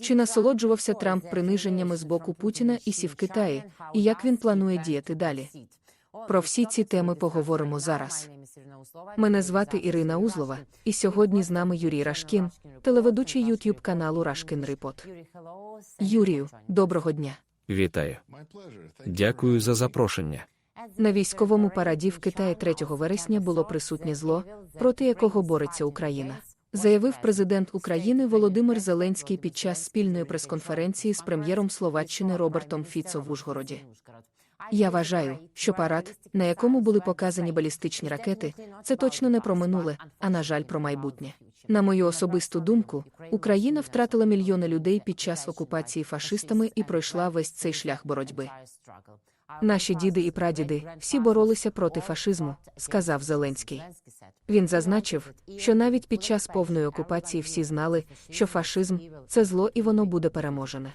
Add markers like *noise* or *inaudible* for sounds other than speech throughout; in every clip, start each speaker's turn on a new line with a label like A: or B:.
A: Чи насолоджувався Трамп приниженнями з боку Путіна і сів Китаї, і як він планує діяти далі? Про всі ці теми поговоримо зараз. Мене звати Ірина Узлова, і сьогодні з нами Юрій Рашкін, телеведучий YouTube каналу Рашкін Репот. Юрію, доброго дня.
B: Вітаю. Дякую за запрошення.
A: На військовому параді в Китаї 3 вересня було присутнє зло, проти якого бореться Україна. Заявив президент України Володимир Зеленський під час спільної прес-конференції з прем'єром Словаччини Робертом Фіцо в Ужгороді. Я вважаю, що парад, на якому були показані балістичні ракети, це точно не про минуле, а на жаль, про майбутнє. На мою особисту думку, Україна втратила мільйони людей під час окупації фашистами і пройшла весь цей шлях боротьби. Наші діди і прадіди всі боролися проти фашизму, сказав Зеленський. Він зазначив, що навіть під час повної окупації всі знали, що фашизм це зло і воно буде переможене.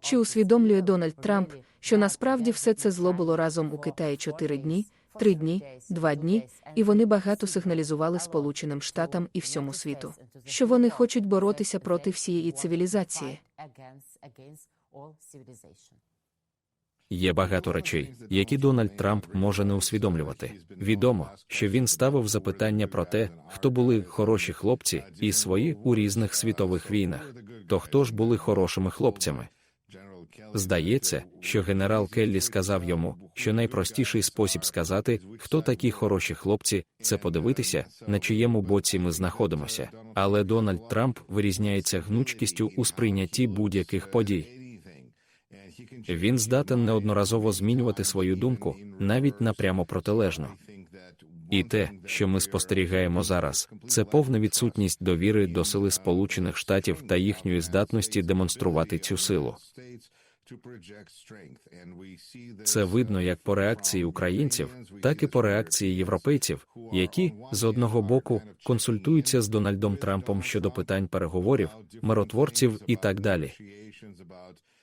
A: Чи усвідомлює Дональд Трамп, що насправді все це зло було разом у Китаї чотири дні, три дні, два дні, і вони багато сигналізували Сполученим Штатам і всьому світу, що вони хочуть боротися проти всієї цивілізації.
B: Є багато речей, які Дональд Трамп може не усвідомлювати. Відомо, що він ставив запитання про те, хто були хороші хлопці і свої у різних світових війнах. То хто ж були хорошими хлопцями? Здається, що генерал Келлі сказав йому, що найпростіший спосіб сказати, хто такі хороші хлопці, це подивитися, на чиєму боці ми знаходимося. Але Дональд Трамп вирізняється гнучкістю у сприйнятті будь-яких подій. Він здатен неодноразово змінювати свою думку, навіть напрямо протилежно. І те, що ми спостерігаємо зараз, це повна відсутність довіри до сили Сполучених Штатів та їхньої здатності демонструвати цю силу. Це видно як по реакції українців, так і по реакції європейців, які з одного боку консультуються з Дональдом Трампом щодо питань переговорів, миротворців і так далі.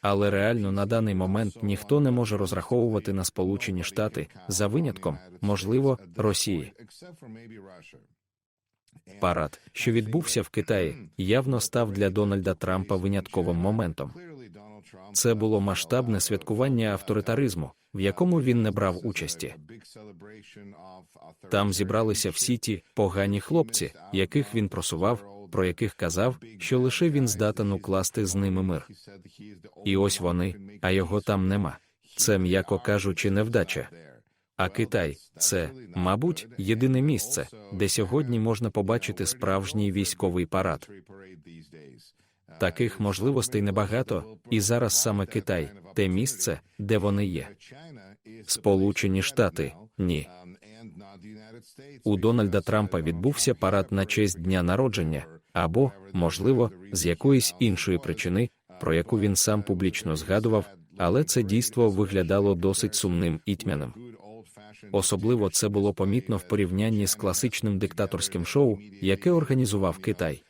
B: Але реально на даний момент ніхто не може розраховувати на Сполучені Штати за винятком, можливо, Росії. Парад, що відбувся в Китаї, явно став для Дональда Трампа винятковим моментом. Це було масштабне святкування авторитаризму, в якому він не брав участі. Там зібралися всі ті погані хлопці, яких він просував, про яких казав, що лише він здатен укласти з ними мир. І ось вони, а його там нема. Це, м'яко кажучи, невдача. А Китай це, мабуть, єдине місце, де сьогодні можна побачити справжній військовий парад. Таких можливостей небагато, і зараз саме Китай те місце, де вони є. Сполучені Штати ні. У Дональда Трампа відбувся парад на честь дня народження, або, можливо, з якоїсь іншої причини, про яку він сам публічно згадував, але це дійство виглядало досить сумним і тьмяним. Особливо це було помітно в порівнянні з класичним диктаторським шоу, яке організував Китай.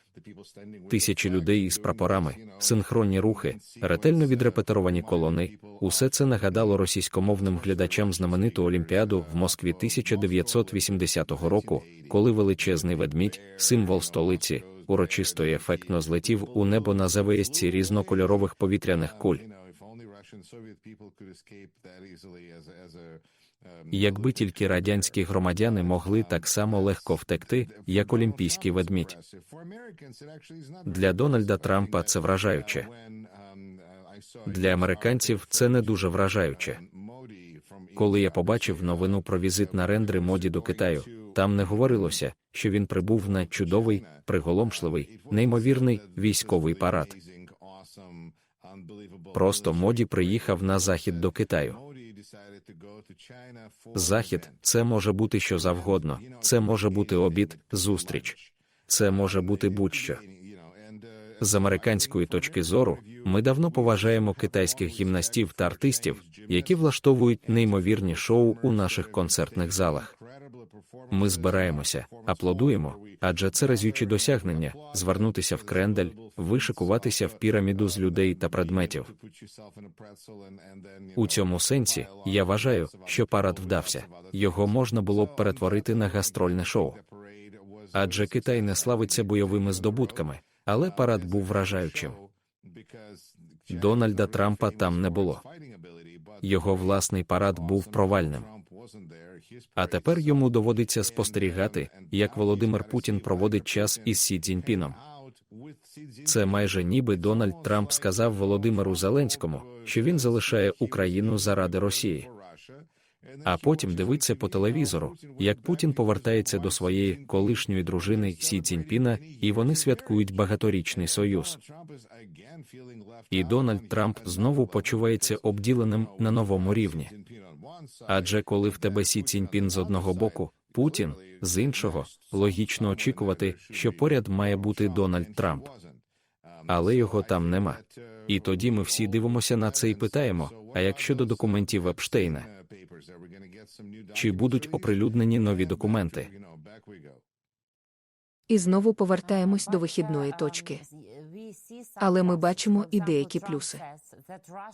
B: Тисячі людей із прапорами, синхронні рухи, ретельно відрепетировані колони. Усе це нагадало російськомовним глядачам знамениту Олімпіаду в Москві 1980 року, коли величезний ведмідь, символ столиці, урочисто і ефектно злетів у небо на завиязці різнокольорових повітряних куль. Якби тільки радянські громадяни могли так само легко втекти, як олімпійський ведмідь. Для Дональда Трампа це вражаюче. Для американців це не дуже вражаюче. Коли я побачив новину про візит на рендри моді до Китаю, там не говорилося, що він прибув на чудовий, приголомшливий, неймовірний військовий парад. Просто моді приїхав на захід до Китаю. Захід це може бути що завгодно, це може бути обід, зустріч, це може бути будь-що. З американської точки зору, ми давно поважаємо китайських гімнастів та артистів, які влаштовують неймовірні шоу у наших концертних залах. Ми збираємося, аплодуємо, адже це разючі досягнення звернутися в крендель, вишикуватися в піраміду з людей та предметів. У цьому сенсі я вважаю, що парад вдався. Його можна було б перетворити на гастрольне шоу. Адже Китай не славиться бойовими здобутками, Але парад був вражаючим. Дональда Трампа там не було. Його власний парад був провальним. А тепер йому доводиться спостерігати, як Володимир Путін проводить час із Сі Цзіньпіном. Це майже ніби Дональд Трамп сказав Володимиру Зеленському, що він залишає Україну заради Росії. А потім дивиться по телевізору, як Путін повертається до своєї колишньої дружини Сі Цзіньпіна, і вони святкують багаторічний союз. І Дональд Трамп знову почувається обділеним на новому рівні. Адже коли в тебе Сі Цзіньпін з одного боку, Путін з іншого, логічно очікувати, що поряд має бути Дональд Трамп. Але його там нема. І тоді ми всі дивимося на це і питаємо: а як щодо документів Епштейна? Чи будуть оприлюднені нові документи?
A: І знову повертаємось до вихідної точки. Але ми бачимо і деякі плюси.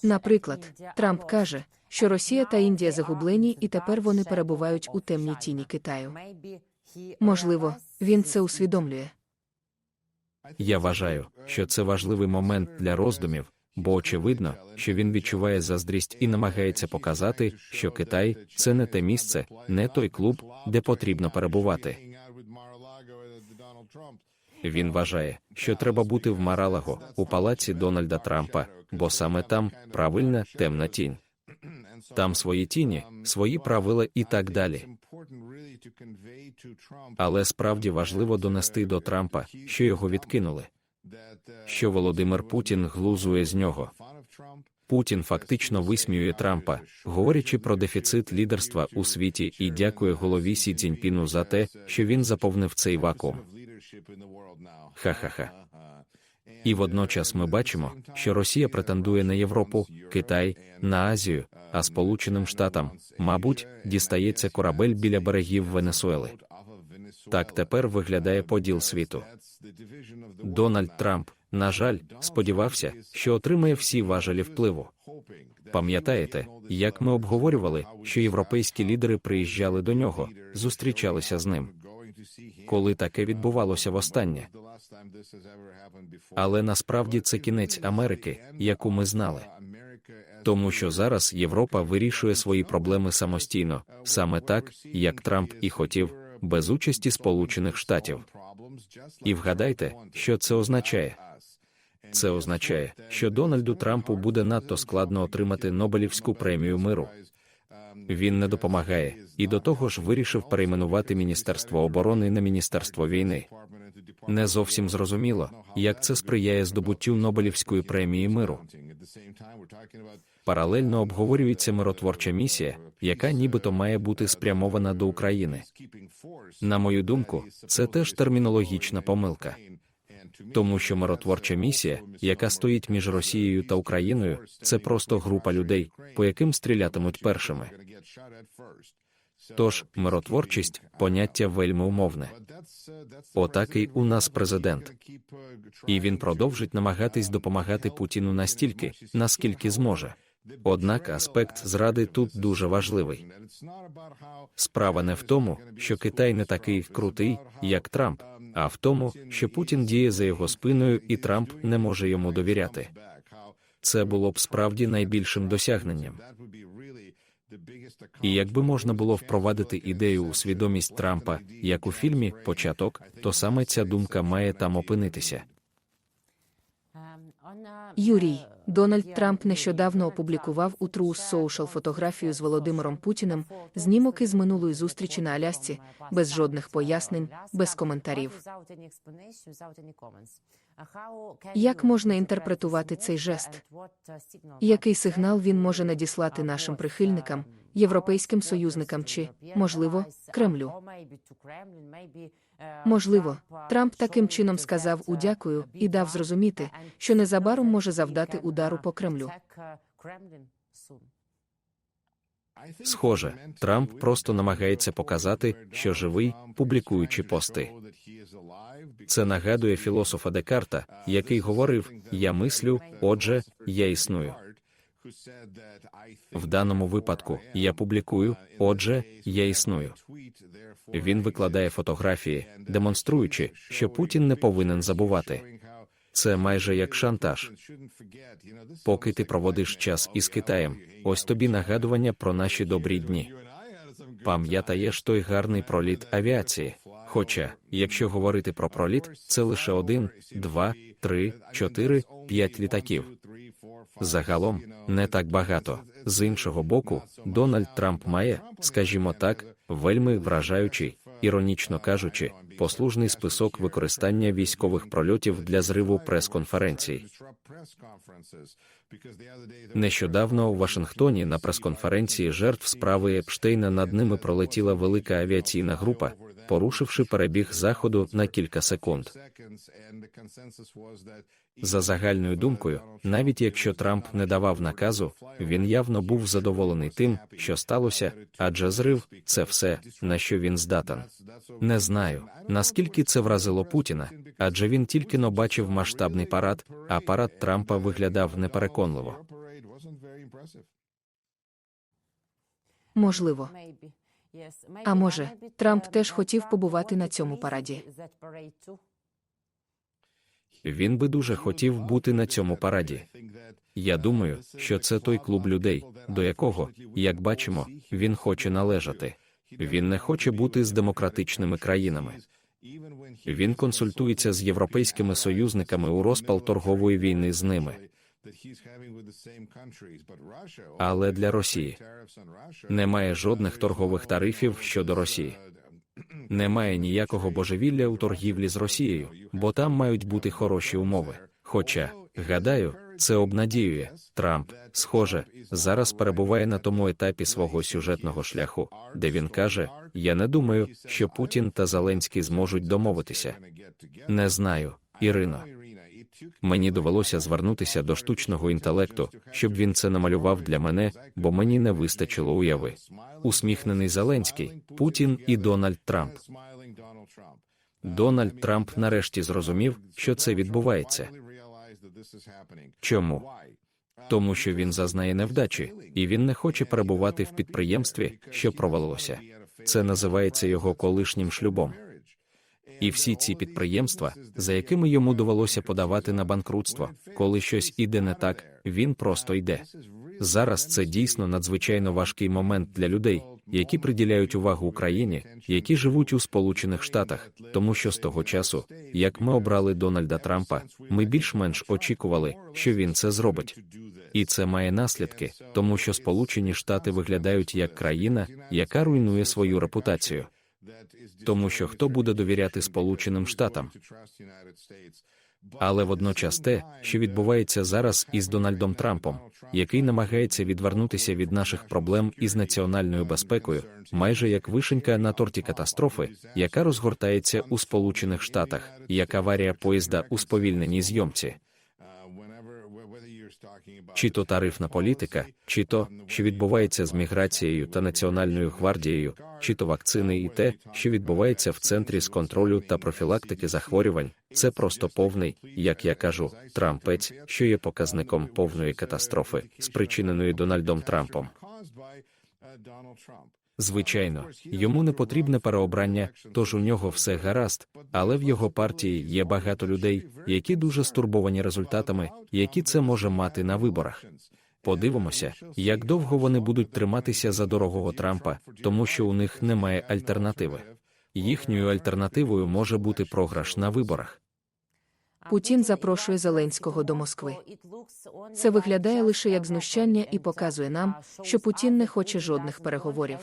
A: Наприклад, Трамп каже, що Росія та Індія загублені, і тепер вони перебувають у темній тіні Китаю. Можливо, він це усвідомлює.
B: Я вважаю, що це важливий момент для роздумів, бо очевидно, що він відчуває заздрість і намагається показати, що Китай це не те місце, не той клуб, де потрібно перебувати. Він вважає, що треба бути в Маралаго у палаці Дональда Трампа, бо саме там правильна темна тінь. Там свої тіні, свої правила і так далі. Але справді важливо донести до Трампа, що його відкинули, що Володимир Путін глузує з нього. Путін фактично висміює Трампа, говорячи про дефіцит лідерства у світі і дякує голові Сі Цзіньпіну за те, що він заповнив цей вакуум. Ха-ха-ха. І водночас ми бачимо, що Росія претендує на Європу, Китай, на Азію, а Сполученим Штатам, мабуть, дістається корабель біля берегів Венесуели. Так тепер виглядає поділ світу. Дональд Трамп, на жаль, сподівався, що отримає всі важелі впливу. Пам'ятаєте, як ми обговорювали, що європейські лідери приїжджали до нього, зустрічалися з ним. Коли таке відбувалося востаннє. Але насправді це кінець Америки, яку ми знали. Тому що зараз Європа вирішує свої проблеми самостійно, саме так, як Трамп і хотів, без участі Сполучених Штатів. І вгадайте, що це означає. Це означає, що Дональду Трампу буде надто складно отримати Нобелівську премію миру. Він не допомагає і до того ж вирішив перейменувати Міністерство оборони на Міністерство війни. Не зовсім зрозуміло, як це сприяє здобуттю Нобелівської премії миру. Паралельно обговорюється миротворча місія, яка нібито має бути спрямована до України. На мою думку, це теж термінологічна помилка. Тому що миротворча місія, яка стоїть між Росією та Україною, це просто група людей, по яким стрілятимуть першими. Тож миротворчість поняття вельми умовне. Отакий у нас президент. І він продовжить намагатись допомагати Путіну настільки, наскільки зможе. Однак аспект зради тут дуже важливий. Справа не в тому, що Китай не такий крутий, як Трамп, а в тому, що Путін діє за його спиною, і Трамп не може йому довіряти. Це було б справді найбільшим досягненням. І якби можна було впровадити ідею у свідомість Трампа, як у фільмі Початок, то саме ця думка має там опинитися.
A: Юрій Дональд Трамп нещодавно опублікував у True Social фотографію з Володимиром Путіним, знімок із минулої зустрічі на Алясці, без жодних пояснень, без коментарів. Як можна інтерпретувати цей жест? Який сигнал він може надіслати нашим прихильникам, європейським союзникам чи, можливо, Кремлю? Можливо, Трамп таким чином сказав у дякую і дав зрозуміти, що незабаром може завдати удару по Кремлю.
B: Схоже, Трамп просто намагається показати, що живий, публікуючи пости. Це нагадує філософа Декарта, який говорив: Я мислю, отже, я існую. В даному випадку я публікую, отже, я існую. Він викладає фотографії, демонструючи, що Путін не повинен забувати. Це майже як шантаж. Поки ти проводиш час із Китаєм, ось тобі нагадування про наші добрі дні. Пам'ятаєш той гарний проліт авіації. Хоча, якщо говорити про проліт, це лише один, два, три, чотири, п'ять літаків. Загалом не так багато. З іншого боку, Дональд Трамп має, скажімо так, вельми вражаючий, іронічно кажучи, послужний список використання військових прольотів для зриву прес-конференцій. Нещодавно у Вашингтоні на прес-конференції жертв справи Епштейна над ними пролетіла велика авіаційна група, порушивши перебіг заходу на кілька секунд. За загальною думкою, навіть якщо Трамп не давав наказу, він явно був задоволений тим, що сталося, адже зрив це все, на що він здатен. Не знаю, наскільки це вразило Путіна, адже він тільки но бачив масштабний парад, а парад Трампа виглядав непереконливо.
A: Можливо. А може, Трамп теж хотів побувати на цьому параді.
B: Він би дуже хотів бути на цьому параді. Я думаю, що це той клуб людей, до якого, як бачимо, він хоче належати. Він не хоче бути з демократичними країнами. Він консультується з європейськими союзниками у розпал торгової війни з ними. Але для Росії немає жодних торгових тарифів щодо Росії. *clears throat* Немає ніякого божевілля у торгівлі з Росією, бо там мають бути хороші умови. Хоча, гадаю, це обнадіює. Трамп, схоже, зараз перебуває на тому етапі свого сюжетного шляху, де він каже: Я не думаю, що Путін та Зеленський зможуть домовитися. Не знаю, Ірино. Мені довелося звернутися до штучного інтелекту, щоб він це намалював для мене, бо мені не вистачило уяви. Усміхнений Зеленський, Путін і Дональд Трамп. Дональд Трамп нарешті зрозумів, що це відбувається. Чому? Тому що він зазнає невдачі, і він не хоче перебувати в підприємстві, що провалилося. Це називається його колишнім шлюбом. І всі ці підприємства, за якими йому довелося подавати на банкрутство, коли щось іде не так, він просто йде. Зараз це дійсно надзвичайно важкий момент для людей, які приділяють увагу Україні, які живуть у Сполучених Штатах, тому що з того часу, як ми обрали Дональда Трампа, ми більш-менш очікували, що він це зробить. І це має наслідки, тому що Сполучені Штати виглядають як країна, яка руйнує свою репутацію. Тому що хто буде довіряти Сполученим Штатам? Але водночас те, що відбувається зараз із Дональдом Трампом, який намагається відвернутися від наших проблем із національною безпекою, майже як вишенька на торті катастрофи, яка розгортається у Сполучених Штатах, як аварія поїзда у сповільненій зйомці. Чи то тарифна політика, чи то, що відбувається з міграцією та національною гвардією, чи то вакцини і те, що відбувається в центрі з контролю та профілактики захворювань, це просто повний, як я кажу, трампець, що є показником повної катастрофи, спричиненої Дональдом Трампом. Звичайно, йому не потрібне переобрання, тож у нього все гаразд, але в його партії є багато людей, які дуже стурбовані результатами, які це може мати на виборах. Подивимося, як довго вони будуть триматися за дорогого Трампа, тому що у них немає альтернативи. Їхньою альтернативою може бути програш на виборах.
A: Путін запрошує Зеленського до Москви. Це виглядає лише як знущання і показує нам, що Путін не хоче жодних переговорів.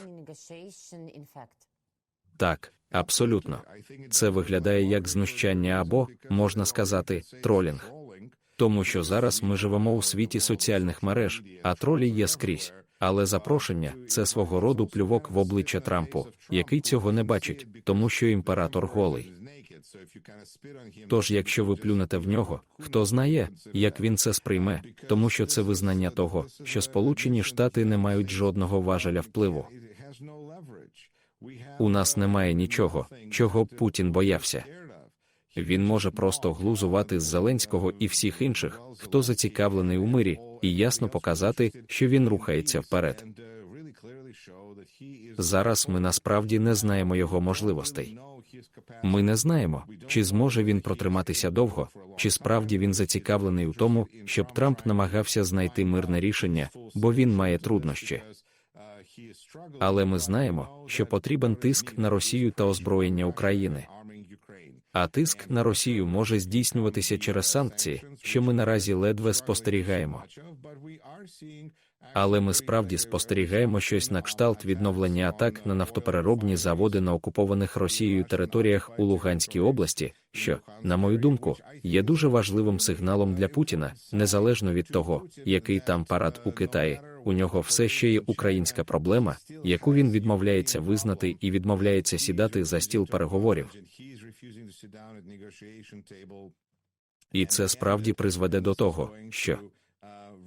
B: Так, абсолютно. Це виглядає як знущання або, можна сказати, тролінг. Тому що зараз ми живемо у світі соціальних мереж, а тролі є скрізь. Але запрошення це свого роду плювок в обличчя Трампу, який цього не бачить, тому що імператор голий. Тож, якщо ви плюнете в нього, хто знає, як він це сприйме, тому що це визнання того, що Сполучені Штати не мають жодного важеля впливу. У нас немає нічого, чого Путін боявся. Він може просто глузувати з Зеленського і всіх інших, хто зацікавлений у мирі, і ясно показати, що він рухається вперед. Зараз ми насправді не знаємо його можливостей. Ми не знаємо, чи зможе він протриматися довго, чи справді він зацікавлений у тому, щоб Трамп намагався знайти мирне рішення, бо він має труднощі. Але ми знаємо, що потрібен тиск на Росію та озброєння України. А тиск на Росію може здійснюватися через санкції, що ми наразі ледве спостерігаємо. Але ми справді спостерігаємо щось на кшталт відновлення атак на нафтопереробні заводи на окупованих Росією територіях у Луганській області, що, на мою думку, є дуже важливим сигналом для Путіна, незалежно від того, який там парад у Китаї. У нього все ще є українська проблема, яку він відмовляється визнати і відмовляється сідати за стіл переговорів. І це справді призведе до того, що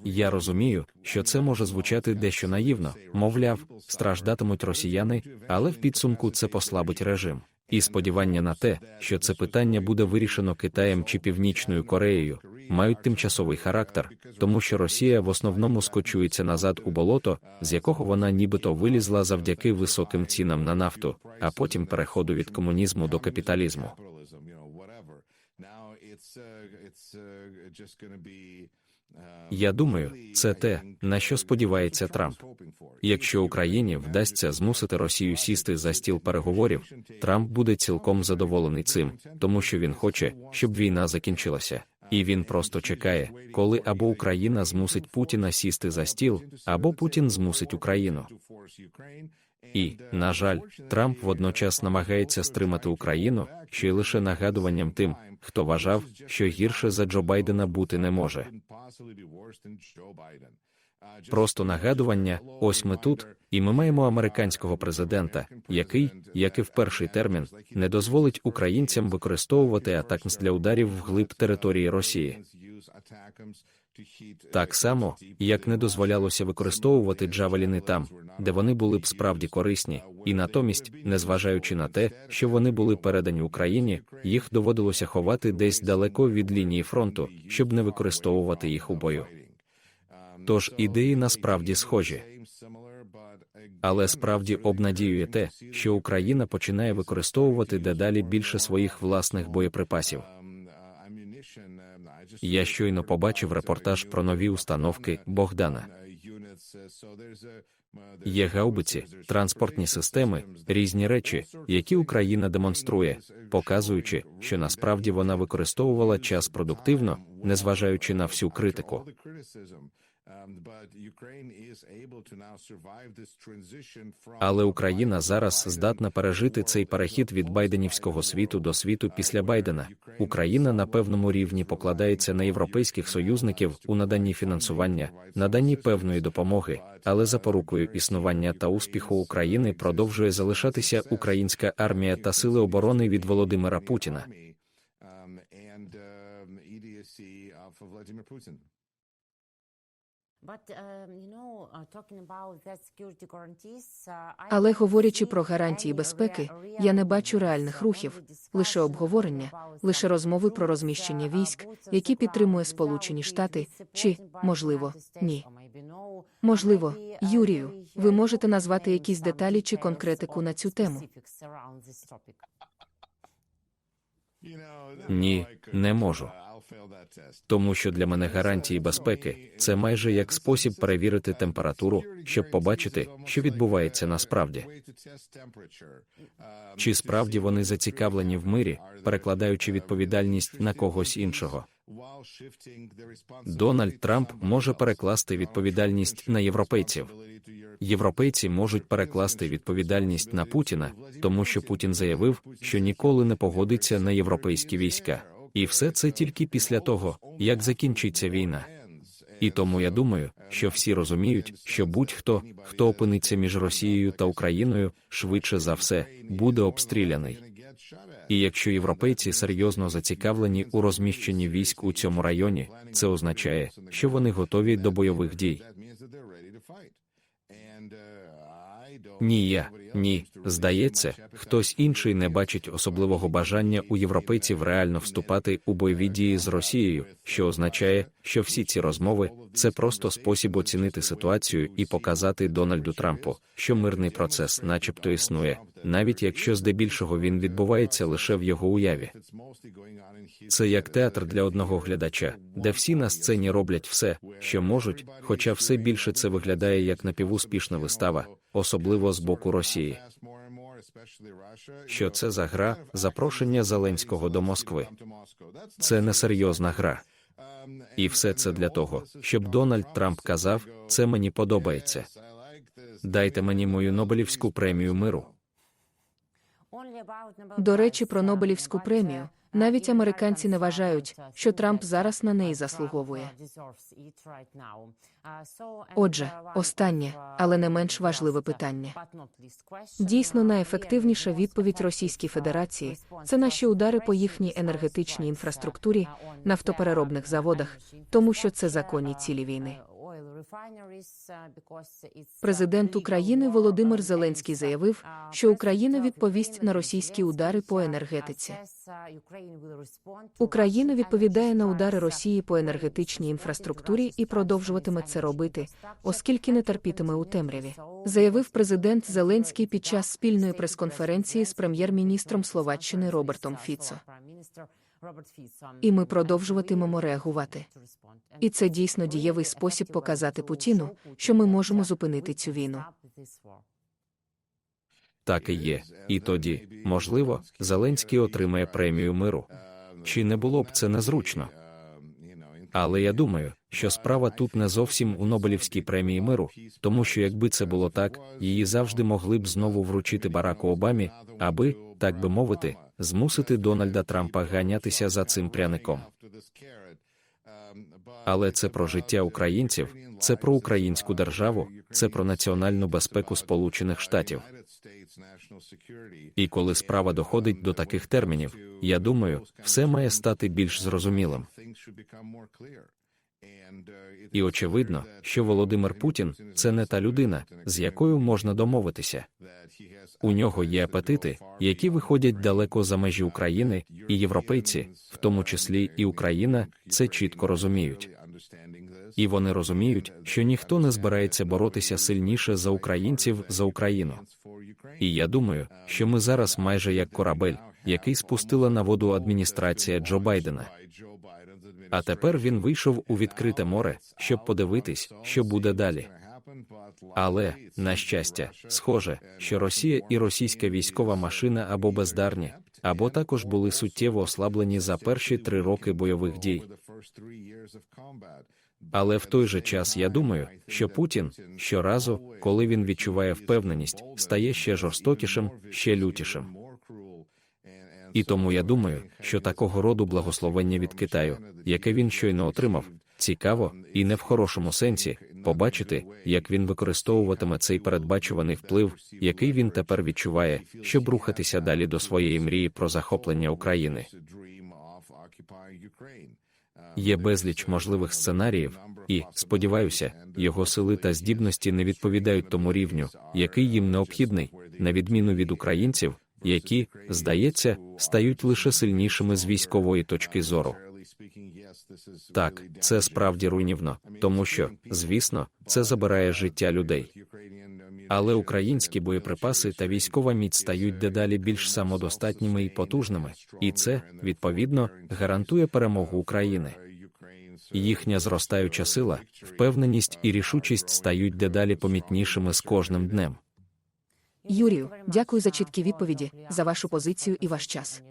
B: я розумію, що це може звучати дещо наївно, мовляв, страждатимуть росіяни, але в підсумку це послабить режим. І сподівання на те, що це питання буде вирішено Китаєм чи Північною Кореєю, мають тимчасовий характер, тому що Росія в основному скочується назад у болото, з якого вона нібито вилізла завдяки високим цінам на нафту, а потім переходу від комунізму до капіталізму. Я думаю, це те, на що сподівається Трамп. Якщо Україні вдасться змусити Росію сісти за стіл переговорів, Трамп буде цілком задоволений цим, тому що він хоче, щоб війна закінчилася. І він просто чекає, коли або Україна змусить Путіна сісти за стіл, або Путін змусить Україну. І, на жаль, Трамп водночас намагається стримати Україну, що й лише нагадуванням тим, хто вважав, що гірше за Джо Байдена бути не може. Просто нагадування, ось ми тут, і ми маємо американського президента, який, як і в перший термін, не дозволить українцям використовувати атакмс для ударів вглиб території Росії. Так само, як не дозволялося використовувати джавеліни там, де вони були б справді корисні, і натомість, незважаючи на те, що вони були передані Україні, їх доводилося ховати десь далеко від лінії фронту, щоб не використовувати їх у бою. Тож ідеї насправді схожі. Але справді обнадіює те, що Україна починає використовувати дедалі більше своїх власних боєприпасів. Я щойно побачив репортаж про нові установки Богдана. Є гаубиці, транспортні системи, різні речі, які Україна демонструє, показуючи, що насправді вона використовувала час продуктивно, незважаючи на всю критику. Але Україна зараз здатна пережити цей перехід від байденівського світу до світу після Байдена. Україна на певному рівні покладається на європейських союзників у наданні фінансування, наданні певної допомоги, але запорукою існування та успіху України продовжує залишатися українська армія та сили оборони від Володимира Путіна.
A: Але говорячи про гарантії безпеки, я не бачу реальних рухів, лише обговорення, лише розмови про розміщення військ, які підтримує Сполучені Штати, чи, можливо, ні. Можливо, Юрію, ви можете назвати якісь деталі чи конкретику на цю тему.
B: Ні, не можу. Тому що для мене гарантії безпеки це майже як спосіб перевірити температуру, щоб побачити, що відбувається насправді. Чи справді вони зацікавлені в мирі, перекладаючи відповідальність на когось іншого? Дональд Трамп може перекласти відповідальність на європейців. Європейці можуть перекласти відповідальність на Путіна, тому що Путін заявив, що ніколи не погодиться на європейські війська. І все це тільки після того, як закінчиться війна. І тому я думаю, що всі розуміють, що будь-хто, хто опиниться між Росією та Україною, швидше за все, буде обстріляний. І якщо європейці серйозно зацікавлені у розміщенні військ у цьому районі, це означає, що вони готові до бойових дій. Ні, я ні, здається, хтось інший не бачить особливого бажання у європейців реально вступати у бойові дії з Росією, що означає, що всі ці розмови це просто спосіб оцінити ситуацію і показати Дональду Трампу, що мирний процес, начебто, існує, навіть якщо здебільшого він відбувається лише в його уяві. Це як театр для одного глядача, де всі на сцені роблять все, що можуть, хоча все більше це виглядає як напівуспішна вистава, особливо з боку Росії. Що це за гра запрошення Зеленського до Москви? Це несерйозна гра. І все це для того, щоб Дональд Трамп казав, це мені подобається. Дайте мені мою Нобелівську премію миру.
A: До речі, про Нобелівську премію. Навіть американці не вважають, що Трамп зараз на неї заслуговує. Отже, останнє, але не менш важливе питання. Дійсно, найефективніша відповідь Російській Федерації це наші удари по їхній енергетичній інфраструктурі, нафтопереробних заводах, тому що це законні цілі війни. Президент України Володимир Зеленський заявив, що Україна відповість на російські удари по енергетиці. Україна відповідає на удари Росії по енергетичній інфраструктурі і продовжуватиме це робити, оскільки не терпітиме у темряві. Заявив президент Зеленський під час спільної прес-конференції з прем'єр-міністром Словаччини Робертом Фіцо. І ми продовжуватимемо реагувати. І це дійсно дієвий спосіб показати Путіну, що ми можемо зупинити цю війну.
B: Так і є. І тоді, можливо, Зеленський отримає премію миру. Чи не було б це незручно? Але я думаю, що справа тут не зовсім у Нобелівській премії миру, тому що якби це було так, її завжди могли б знову вручити Бараку Обамі, аби, так би мовити, змусити Дональда Трампа ганятися за цим пряником. Але це про життя українців, це про українську державу, це про національну безпеку Сполучених Штатів. І коли справа доходить до таких термінів, я думаю, все має стати більш зрозумілим. І очевидно, що Володимир Путін це не та людина, з якою можна домовитися. У нього є апетити, які виходять далеко за межі України, і європейці, в тому числі і Україна, це чітко розуміють. І вони розуміють, що ніхто не збирається боротися сильніше за українців за Україну. І я думаю, що ми зараз майже як корабель, який спустила на воду адміністрація Джо Байдена. А тепер він вийшов у відкрите море, щоб подивитись, що буде далі. Але, на щастя, схоже, що Росія і російська військова машина або бездарні, або також були суттєво ослаблені за перші три роки бойових дій. Але в той же час я думаю, що Путін щоразу, коли він відчуває впевненість, стає ще жорстокішим, ще лютішим. І тому я думаю, що такого роду благословення від Китаю, яке він щойно отримав, цікаво і не в хорошому сенсі побачити, як він використовуватиме цей передбачуваний вплив, який він тепер відчуває, щоб рухатися далі до своєї мрії про захоплення України. Є безліч можливих сценаріїв, і, сподіваюся, його сили та здібності не відповідають тому рівню, який їм необхідний, на відміну від українців, які, здається, стають лише сильнішими з військової точки зору. Так, це справді руйнівно, тому що, звісно, це забирає життя людей. Але українські боєприпаси та військова міць стають дедалі більш самодостатніми і потужними, і це, відповідно, гарантує перемогу України. Їхня зростаюча сила, впевненість і рішучість стають дедалі помітнішими з кожним днем.
A: Юрію, дякую за чіткі відповіді, за вашу позицію і ваш час.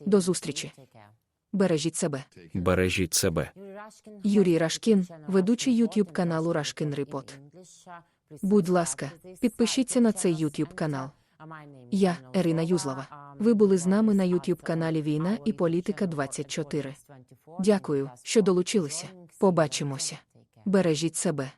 A: До зустрічі. Бережіть себе.
B: Бережіть себе.
A: Юрій Рашкін, ведучий YouTube каналу Рашкін Репот. Будь ласка, підпишіться на цей YouTube канал. Я Ірина Юзлова. Ви були з нами на YouTube каналі Війна і Політика 24. Дякую, що долучилися. Побачимося. Бережіть себе.